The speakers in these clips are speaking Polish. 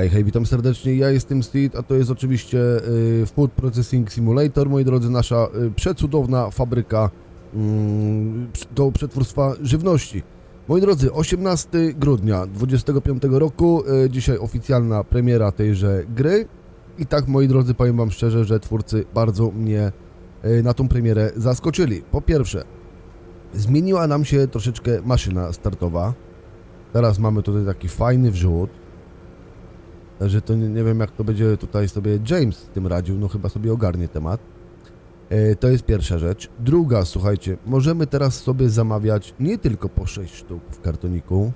Hej, hej, witam serdecznie, ja jestem Steve, a to jest oczywiście y, Food Processing Simulator, moi drodzy, nasza y, przecudowna fabryka mm, do przetwórstwa żywności. Moi drodzy, 18 grudnia 2025 roku, y, dzisiaj oficjalna premiera tejże gry. I tak, moi drodzy, powiem wam szczerze, że twórcy bardzo mnie y, na tą premierę zaskoczyli. Po pierwsze, zmieniła nam się troszeczkę maszyna startowa, teraz mamy tutaj taki fajny wrzód, Także to nie, nie wiem, jak to będzie tutaj sobie James z tym radził, no chyba sobie ogarnie temat. E, to jest pierwsza rzecz. Druga, słuchajcie, możemy teraz sobie zamawiać nie tylko po 6 sztuk w kartoniku,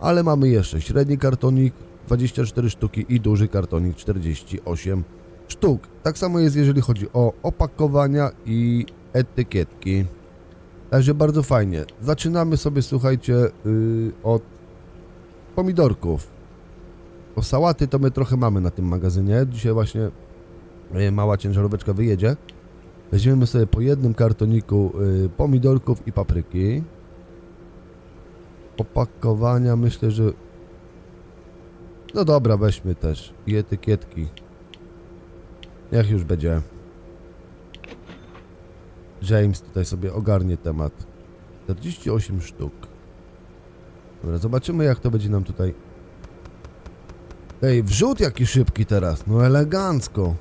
ale mamy jeszcze średni kartonik 24 sztuki i duży kartonik 48 sztuk. Tak samo jest, jeżeli chodzi o opakowania i etykietki. Także bardzo fajnie. Zaczynamy sobie, słuchajcie, yy, od pomidorków. Bo sałaty to my trochę mamy na tym magazynie. Dzisiaj właśnie e, mała ciężaróweczka wyjedzie. Weźmiemy sobie po jednym kartoniku y, pomidorków i papryki. Opakowania myślę, że... No dobra, weźmy też. I etykietki. Niech już będzie. James tutaj sobie ogarnie temat. 48 sztuk. Dobra, zobaczymy jak to będzie nam tutaj Ej, wrzód jaki szybki teraz. No elegancko.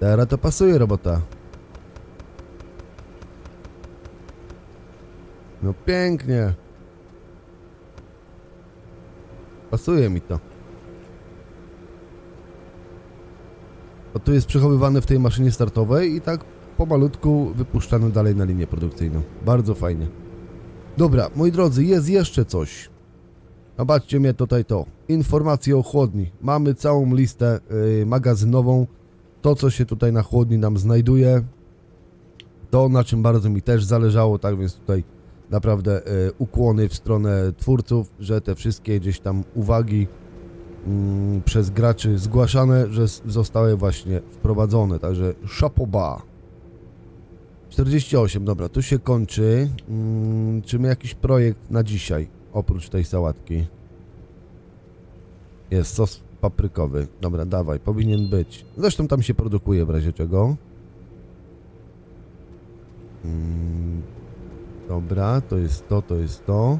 Teraz to pasuje robota. No pięknie. Pasuje mi to. O tu jest przechowywane w tej maszynie startowej i tak pomalutku wypuszczane dalej na linię produkcyjną. Bardzo fajnie. Dobra, moi drodzy, jest jeszcze coś. Zobaczcie mnie tutaj to. Informacje o chłodni. Mamy całą listę y, magazynową. To, co się tutaj na chłodni nam znajduje. To, na czym bardzo mi też zależało, tak więc tutaj naprawdę y, ukłony w stronę twórców, że te wszystkie gdzieś tam uwagi mm, przez graczy zgłaszane, że zostały właśnie wprowadzone. Także szapoba. 48, dobra, tu się kończy. Mm, czy my jakiś projekt na dzisiaj, oprócz tej sałatki? Jest sos paprykowy. Dobra, dawaj, powinien być. Zresztą tam się produkuje w razie czego. Mm, dobra, to jest to, to jest to.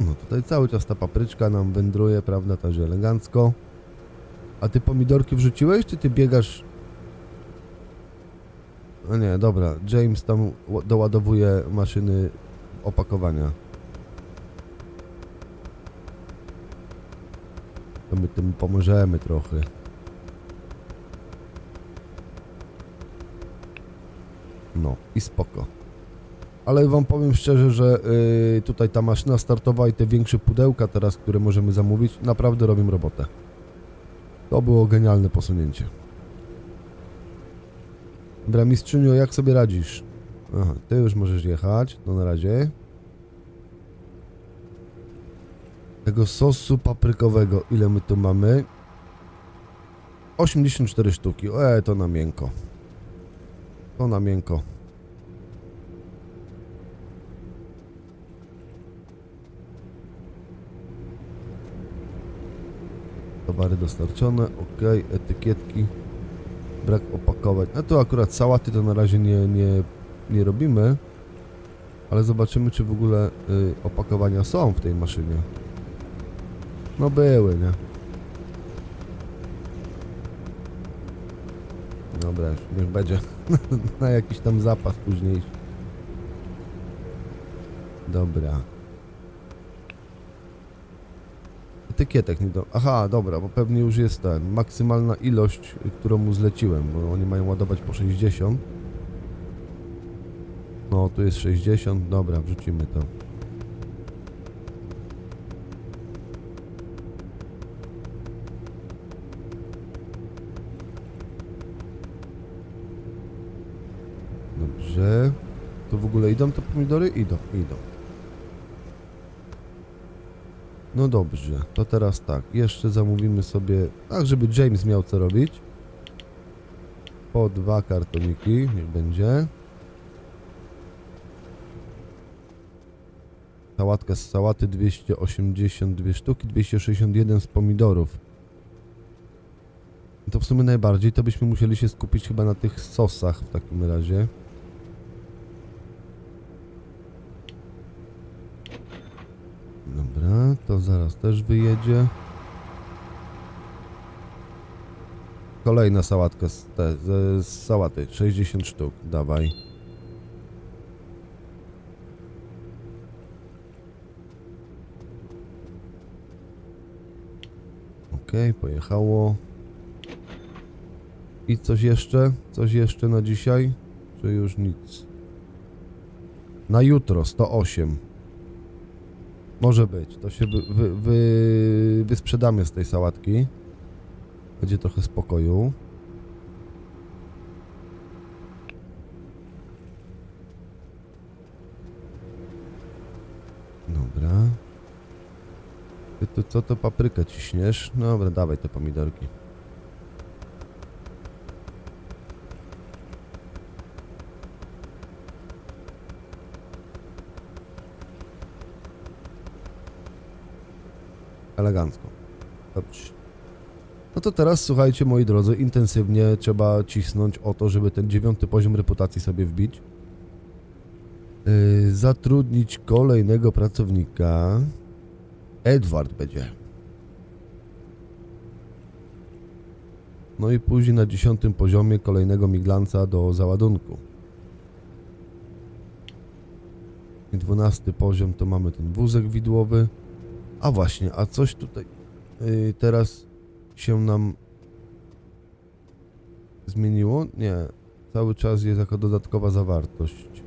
No tutaj cały czas ta papryczka nam wędruje, prawda, także elegancko. A ty pomidorki wrzuciłeś, czy ty biegasz no nie, dobra. James tam ła- doładowuje maszyny opakowania. To my tym pomożemy trochę. No i spoko. Ale wam powiem szczerze, że yy, tutaj ta maszyna startowa i te większe pudełka teraz, które możemy zamówić, naprawdę robią robotę. To było genialne posunięcie. Dobra, mistrzyniu, jak sobie radzisz? Aha, ty już możesz jechać, to na razie. Tego sosu paprykowego, ile my tu mamy? 84 sztuki, e, to na miękko. To na miękko. Towary dostarczone, ok, etykietki brak opakowań. A tu akurat sałaty to na razie nie, nie, nie robimy, ale zobaczymy, czy w ogóle y, opakowania są w tej maszynie. No były, nie? Dobra, niech będzie na jakiś tam zapas późniejszy. Dobra. Etykietek nie do... Aha, dobra, bo pewnie już jest ten, maksymalna ilość, y, którą mu zleciłem, bo oni mają ładować po 60. No, tu jest 60, dobra, wrzucimy to. Dobrze. To w ogóle idą te pomidory? Idą, idą. No dobrze, to teraz tak, jeszcze zamówimy sobie, tak żeby James miał co robić. Po dwa kartoniki, niech będzie. Sałatka z sałaty 282 sztuki, 261 z pomidorów. To w sumie najbardziej to byśmy musieli się skupić chyba na tych sosach w takim razie. Dobra, to zaraz też wyjedzie. Kolejna sałatka z, te, z, z sałaty, 60 sztuk, dawaj. Okej, pojechało. I coś jeszcze? Coś jeszcze na dzisiaj? Czy już nic? Na jutro 108. Może być. To się wy, wy, wy, wysprzedamy z tej sałatki. Będzie trochę spokoju. Dobra. Ty tu co to paprykę ciśniesz? Dobra, dawaj te pomidorki. Elegancko. No to teraz słuchajcie moi drodzy, intensywnie trzeba cisnąć o to, żeby ten dziewiąty poziom reputacji sobie wbić. Yy, zatrudnić kolejnego pracownika. Edward będzie. No i później na dziesiątym poziomie kolejnego miglanca do załadunku. I dwunasty poziom to mamy ten wózek widłowy. A właśnie, a coś tutaj yy, teraz się nam zmieniło? Nie. Cały czas jest jako dodatkowa zawartość.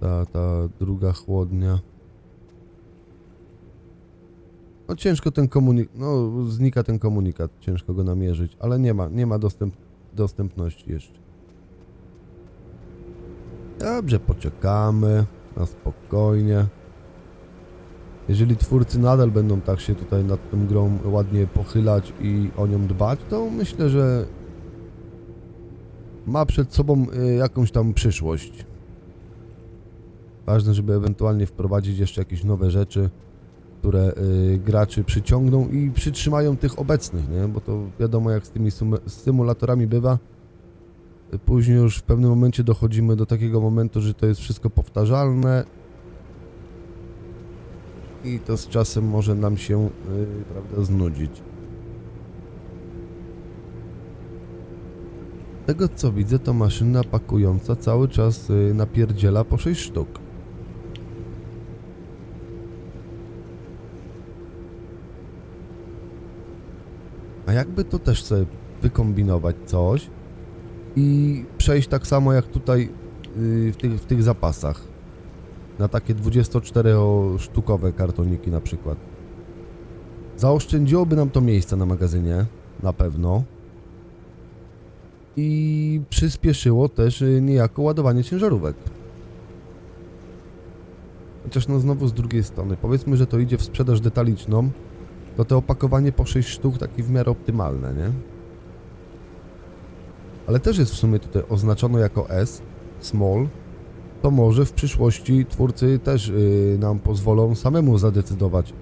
Ta, ta druga chłodnia. No ciężko ten komunikat, no znika ten komunikat, ciężko go namierzyć, ale nie ma, nie ma dostęp, dostępności jeszcze. Dobrze, poczekamy na spokojnie. Jeżeli twórcy nadal będą tak się tutaj nad tą grą ładnie pochylać i o nią dbać, to myślę, że ma przed sobą y, jakąś tam przyszłość. Ważne, żeby ewentualnie wprowadzić jeszcze jakieś nowe rzeczy, które y, graczy przyciągną i przytrzymają tych obecnych, nie? Bo to wiadomo jak z tymi symulatorami bywa. Później już w pewnym momencie dochodzimy do takiego momentu, że to jest wszystko powtarzalne i to z czasem może nam się, yy, prawda, znudzić. Tego co widzę, to maszyna pakująca cały czas yy, napierdziela po 6 sztuk. A jakby to też sobie wykombinować coś i przejść tak samo jak tutaj yy, w, tych, w tych zapasach na takie 24-sztukowe kartoniki na przykład. Zaoszczędziłoby nam to miejsca na magazynie, na pewno. I przyspieszyło też y, niejako ładowanie ciężarówek. Chociaż no znowu z drugiej strony, powiedzmy, że to idzie w sprzedaż detaliczną, to to opakowanie po 6 sztuk takie w miarę optymalne, nie? Ale też jest w sumie tutaj oznaczone jako S, small, to może w przyszłości twórcy też y, nam pozwolą samemu zadecydować, y,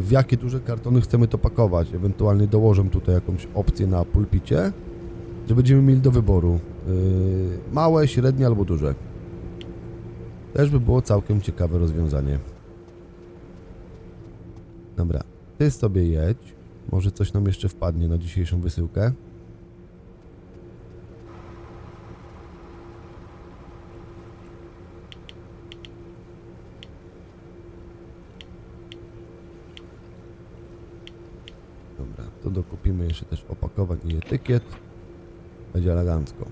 w jakie duże kartony chcemy to pakować. Ewentualnie dołożę tutaj jakąś opcję na pulpicie, że będziemy mieli do wyboru y, małe, średnie albo duże. Też by było całkiem ciekawe rozwiązanie. Dobra, ty sobie jedź. Może coś nam jeszcze wpadnie na dzisiejszą wysyłkę. Dobra, to dokupimy jeszcze też opakowań i etykiet. Będzie elegancko.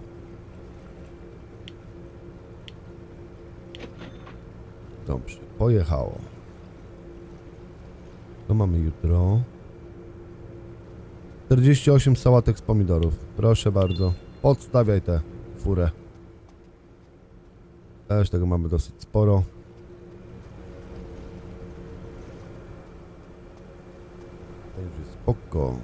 Dobrze, pojechało. To mamy jutro. 48 sałatek z pomidorów. Proszę bardzo. Podstawiaj tę furę. Też tego mamy dosyć sporo. Także spoko.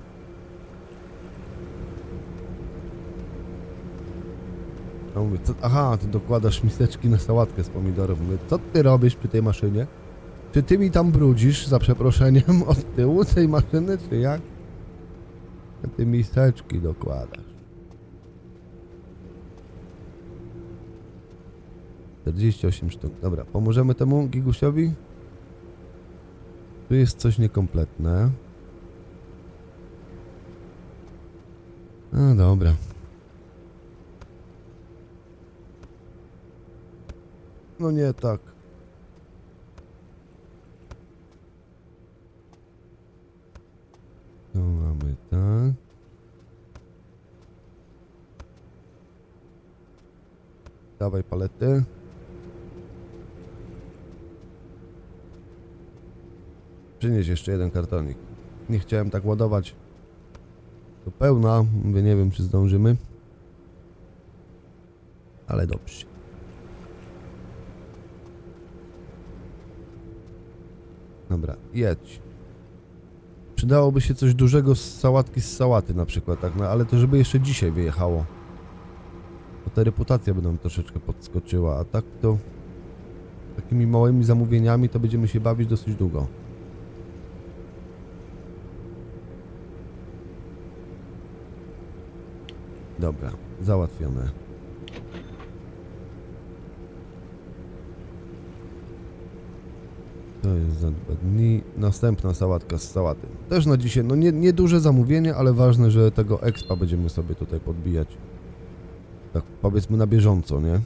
Ja mówię, co, aha, ty dokładasz miseczki na sałatkę z pomidorów. Mówię, co ty robisz przy tej maszynie? Czy ty mi tam brudzisz, za przeproszeniem, od tyłu tej maszyny, czy jak? A ty miseczki dokładasz. 48 sztuk. Dobra, pomożemy temu gigusiowi? Tu jest coś niekompletne. No dobra. No nie tak. Tu mamy tak. Dawaj palety. Przynieś jeszcze jeden kartonik. Nie chciałem tak ładować. To pełna. Mówię, nie wiem czy zdążymy. Ale dobrze. Dobra, jedź. Przydałoby się coś dużego z sałatki z sałaty na przykład, tak, no, ale to żeby jeszcze dzisiaj wyjechało. Bo ta reputacja by nam troszeczkę podskoczyła, a tak to takimi małymi zamówieniami to będziemy się bawić dosyć długo. Dobra, załatwione. To jest za dwa dni. Następna sałatka z sałaty. Też na dzisiaj, no nie, nie duże zamówienie, ale ważne, że tego expa będziemy sobie tutaj podbijać. Tak powiedzmy na bieżąco, nie?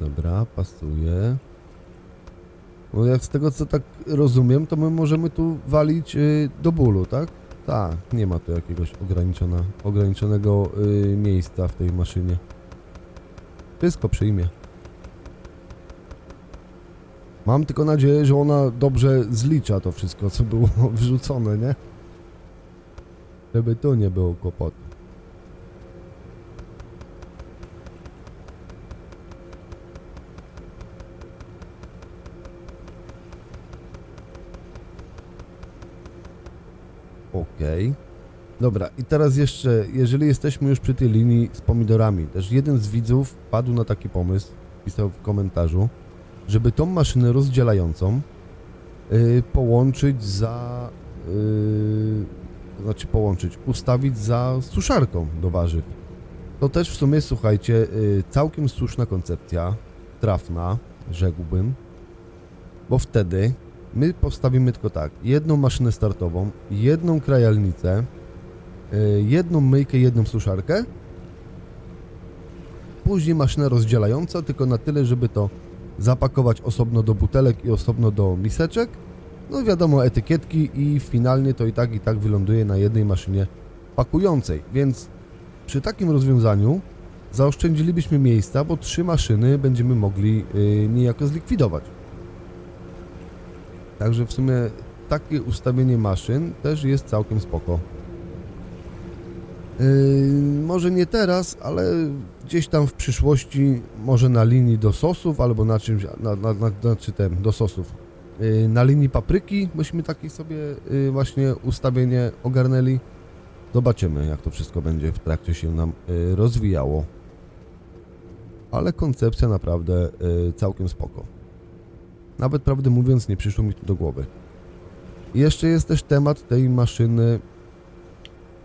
Dobra, pasuje. No jak z tego co tak rozumiem, to my możemy tu walić y, do bólu, tak? Tak, nie ma tu jakiegoś ograniczona, ograniczonego y, miejsca w tej maszynie. Wszystko przyjmie. Mam tylko nadzieję, że ona dobrze zlicza to wszystko, co było wrzucone, nie? Żeby tu nie było kłopotu. Okej. Dobra, i teraz jeszcze, jeżeli jesteśmy już przy tej linii z pomidorami, też jeden z widzów padł na taki pomysł, pisał w komentarzu, żeby tą maszynę rozdzielającą yy, połączyć za. Yy, znaczy połączyć, ustawić za suszarką do warzyw. To też w sumie, słuchajcie, yy, całkiem słuszna koncepcja, trafna, rzekłbym, bo wtedy my postawimy tylko tak, jedną maszynę startową, jedną krajalnicę, yy, jedną myjkę, jedną suszarkę, później maszynę rozdzielająca, tylko na tyle, żeby to zapakować osobno do butelek i osobno do miseczek, no wiadomo, etykietki i finalnie to i tak i tak wyląduje na jednej maszynie pakującej, więc przy takim rozwiązaniu zaoszczędzilibyśmy miejsca, bo trzy maszyny będziemy mogli yy, niejako zlikwidować. Także w sumie takie ustawienie maszyn też jest całkiem spoko. Yy, może nie teraz, ale gdzieś tam w przyszłości, może na linii do sosów albo na czymś, na, na, na, znaczy ten, do sosów. Yy, na linii papryki myśmy takie sobie yy, właśnie ustawienie ogarnęli. Zobaczymy, jak to wszystko będzie w trakcie się nam yy, rozwijało. Ale koncepcja naprawdę yy, całkiem spoko. Nawet prawdę mówiąc, nie przyszło mi to do głowy. Jeszcze jest też temat tej maszyny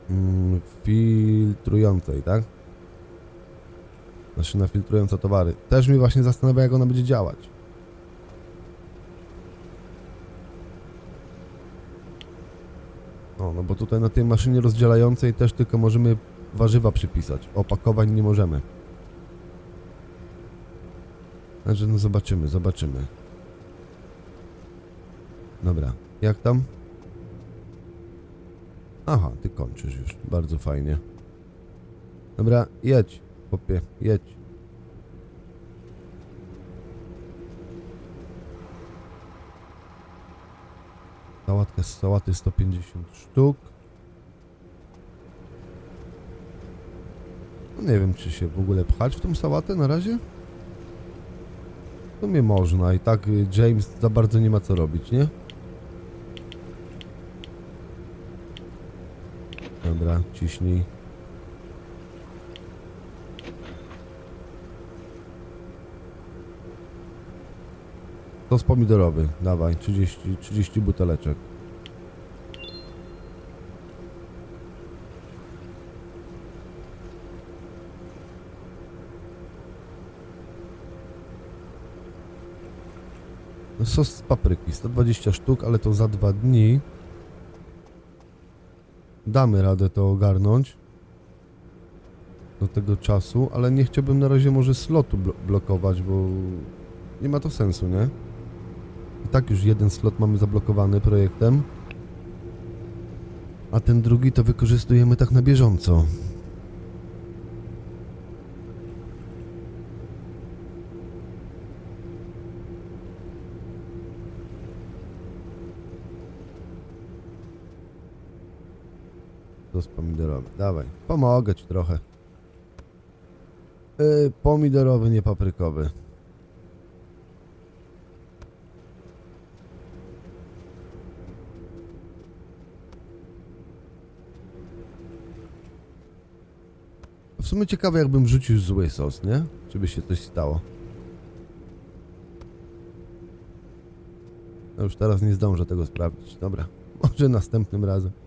mm, filtrującej, tak? Maszyna filtrująca towary. Też mnie właśnie zastanawia, jak ona będzie działać. No, no bo tutaj na tej maszynie rozdzielającej też tylko możemy warzywa przypisać. Opakowań nie możemy. Znaczy, no zobaczymy, zobaczymy. Dobra, jak tam? Aha, ty kończysz już. Bardzo fajnie. Dobra, jedź, chłopie, jedź. Sałatka z sałaty 150 sztuk. No nie wiem, czy się w ogóle pchać w tą sałatę na razie. W sumie można i tak y, James za bardzo nie ma co robić, nie? Dobra, ciśnij. Sos pomidorowy, dawaj, 30, 30 buteleczek. Sos z papryki, 120 sztuk, ale to za dwa dni. Damy radę to ogarnąć do tego czasu, ale nie chciałbym na razie może slotu blo blokować, bo nie ma to sensu, nie? I tak już jeden slot mamy zablokowany projektem, a ten drugi to wykorzystujemy tak na bieżąco. Sos pomidorowy. Dawaj, pomogę ci trochę. Yy, pomidorowy, nie paprykowy. W sumie ciekawe, jakbym rzucił zły sos, nie? Czy by się coś stało? No już teraz nie zdążę tego sprawdzić. Dobra, może następnym razem.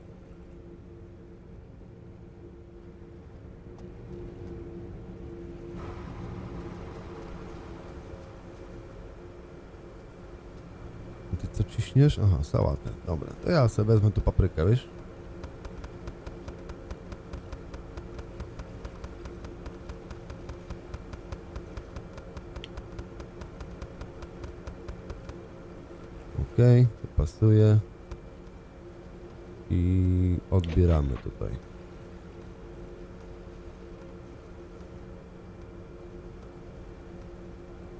Ciśniesz? Aha, sałatę. Dobra, to ja sobie wezmę tu paprykę, wiesz? Okej, to pasuje. I odbieramy tutaj.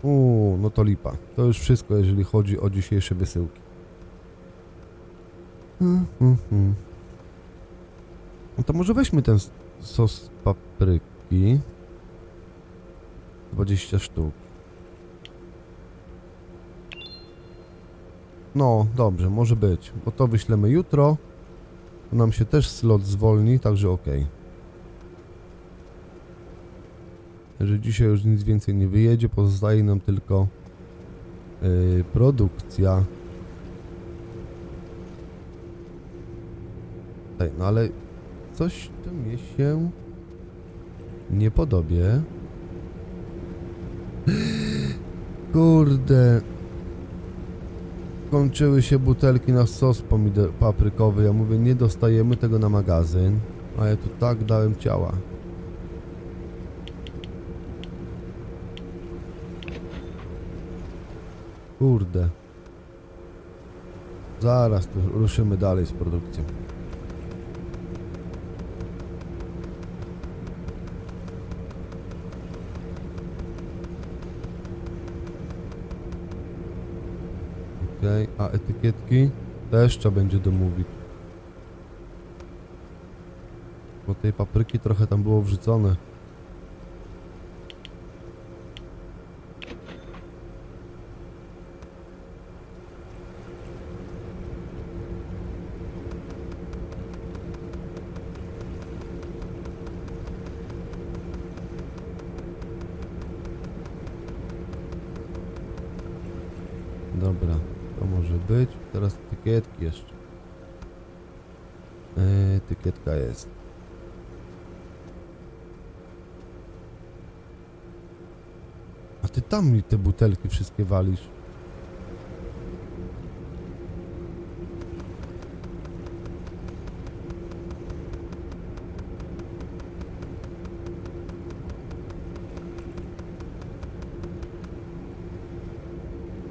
Uuu, no to lipa. To już wszystko, jeżeli chodzi o dzisiejsze wysyłki. Hmm, hmm. No to może weźmy ten sos papryki. 20 sztuk. No, dobrze, może być. Bo to wyślemy jutro. To nam się też slot zwolni, także okej. że dzisiaj już nic więcej nie wyjedzie, pozostaje nam tylko yy, produkcja. Ej, no ale coś tu mnie się nie podobie. Kurde. Kończyły się butelki na sos pomidor paprykowy. Ja mówię, nie dostajemy tego na magazyn. A ja tu tak dałem ciała. Kurde. Zaraz tu ruszymy dalej z produkcją. Okej, a etykietki też trzeba będzie domówić. Bo tej papryki trochę tam było wrzucone. Dobra, to może być. Teraz etykietki jeszcze. Yy, Etykietka jest. A ty tam mi te butelki wszystkie walisz.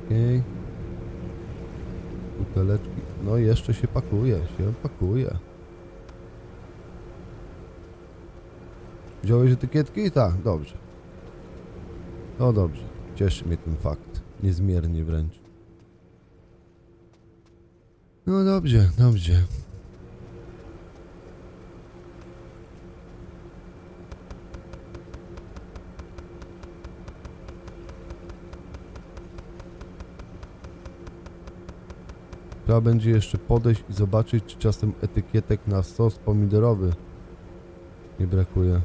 Okej. Buteleczki. No jeszcze się pakuje, się pakuje. Wziąłeś etykietki? Tak, dobrze. No dobrze, cieszy mnie ten fakt. Niezmiernie wręcz. No dobrze, dobrze. Trzeba będzie jeszcze podejść i zobaczyć, czy czasem etykietek na sos pomidorowy nie brakuje.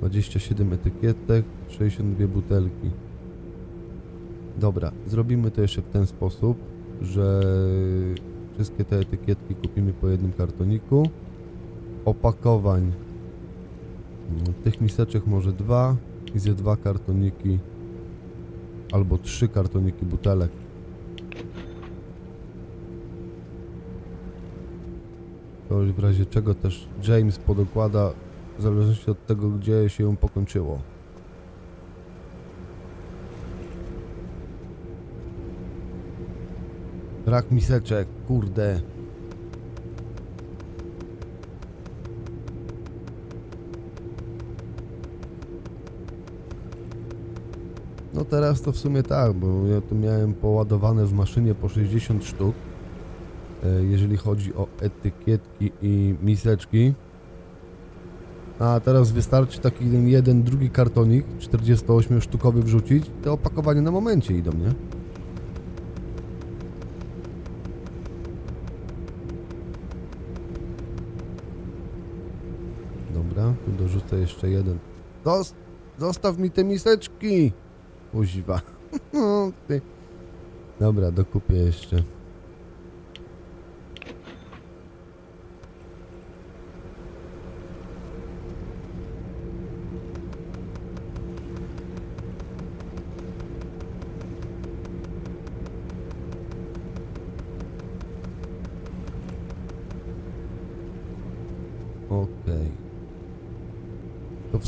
27 etykietek, 62 butelki. Dobra, zrobimy to jeszcze w ten sposób, że wszystkie te etykietki kupimy po jednym kartoniku. Opakowań tych miseczek może dwa i ze dwa kartoniki albo trzy kartoniki butelek. To w razie czego też James podokłada w zależności od tego, gdzie się ją pokończyło. Brak miseczek, kurde. No teraz to w sumie tak, bo ja tu miałem poładowane w maszynie po 60 sztuk. e, Jeżeli chodzi o etykietki i miseczki. A teraz wystarczy taki jeden, drugi kartonik 48 sztukowy wrzucić. Te opakowania na momencie idą, nie? Dobra, tu dorzucę jeszcze jeden. Zos- zostaw mi te miseczki! Uziwa. No. Dobra, dokupię jeszcze.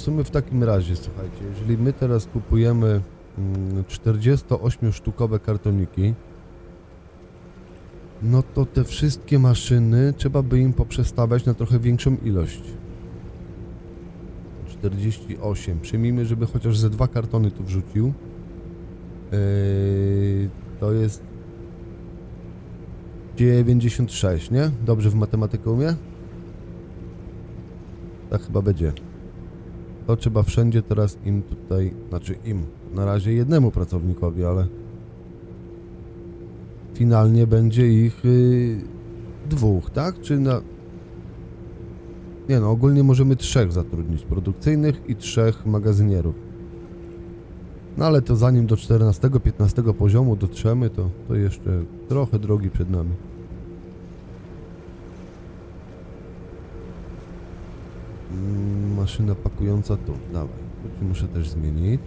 W sumie w takim razie, słuchajcie, jeżeli my teraz kupujemy mm, 48-sztukowe kartoniki, no to te wszystkie maszyny trzeba by im poprzestawiać na trochę większą ilość. 48. Przyjmijmy, żeby chociaż ze dwa kartony tu wrzucił. Yy, to jest 96, nie? Dobrze w matematykę umie? Tak chyba będzie. To trzeba wszędzie teraz im tutaj, znaczy im, na razie jednemu pracownikowi, ale finalnie będzie ich y, dwóch, tak? Czy na... Nie no, ogólnie możemy trzech zatrudnić, produkcyjnych i trzech magazynierów. No ale to zanim do 14-15 poziomu dotrzemy, to, to jeszcze trochę drogi przed nami. Mm, Maszyna pakująca tu. Dawaj. Tu muszę też zmienić.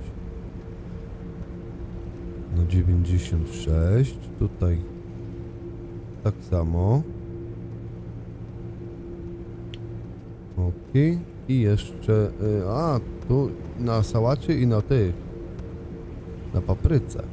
Na 96. Tutaj tak samo. Ok. I jeszcze. y, A, tu na sałacie i na tych. Na papryce.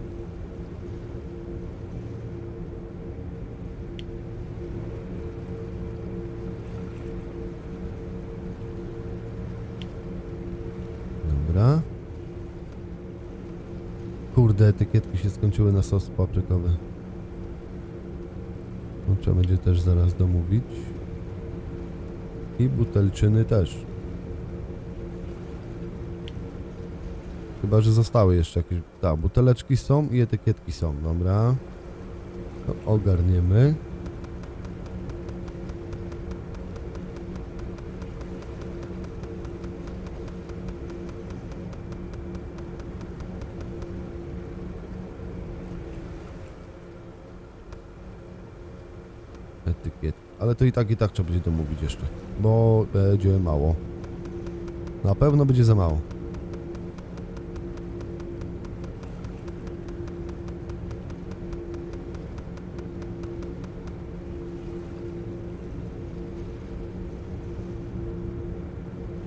Kurde, etykietki się skończyły na sos paprykowy. No, trzeba będzie też zaraz domówić. I butelczyny też. Chyba, że zostały jeszcze jakieś... Tak, buteleczki są i etykietki są, dobra. To ogarniemy. Etykiet. Ale to i tak, i tak trzeba będzie domówić jeszcze, bo będzie mało. Na pewno będzie za mało.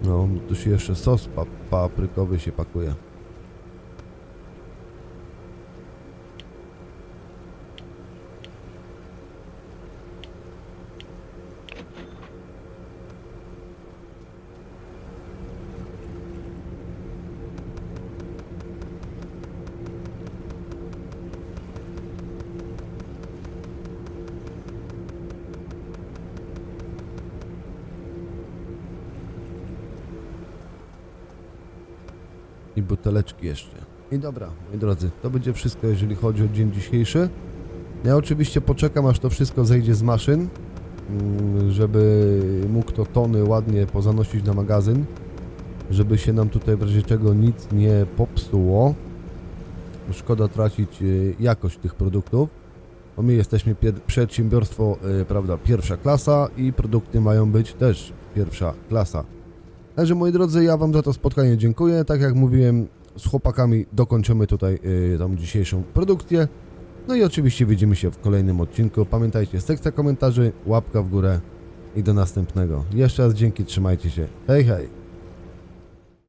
No, tu się jeszcze sos pa paprykowy się pakuje. Buteleczki jeszcze. I dobra, moi drodzy, to będzie wszystko, jeżeli chodzi o dzień dzisiejszy. Ja oczywiście poczekam, aż to wszystko zejdzie z maszyn, mm, żeby mógł to tony ładnie pozanosić na magazyn, żeby się nam tutaj w razie czego nic nie popsuło. Szkoda tracić y, jakość tych produktów, bo my jesteśmy przedsiębiorstwo, y, prawda, pierwsza klasa i produkty mają być też pierwsza klasa. Także moi drodzy, ja Wam za to spotkanie dziękuję. Tak jak mówiłem, z chłopakami dokończymy tutaj y, tą dzisiejszą produkcję. No i oczywiście widzimy się w kolejnym odcinku. Pamiętajcie, sekcja komentarzy, łapka w górę i do następnego. Jeszcze raz dzięki, trzymajcie się. Hej, hej!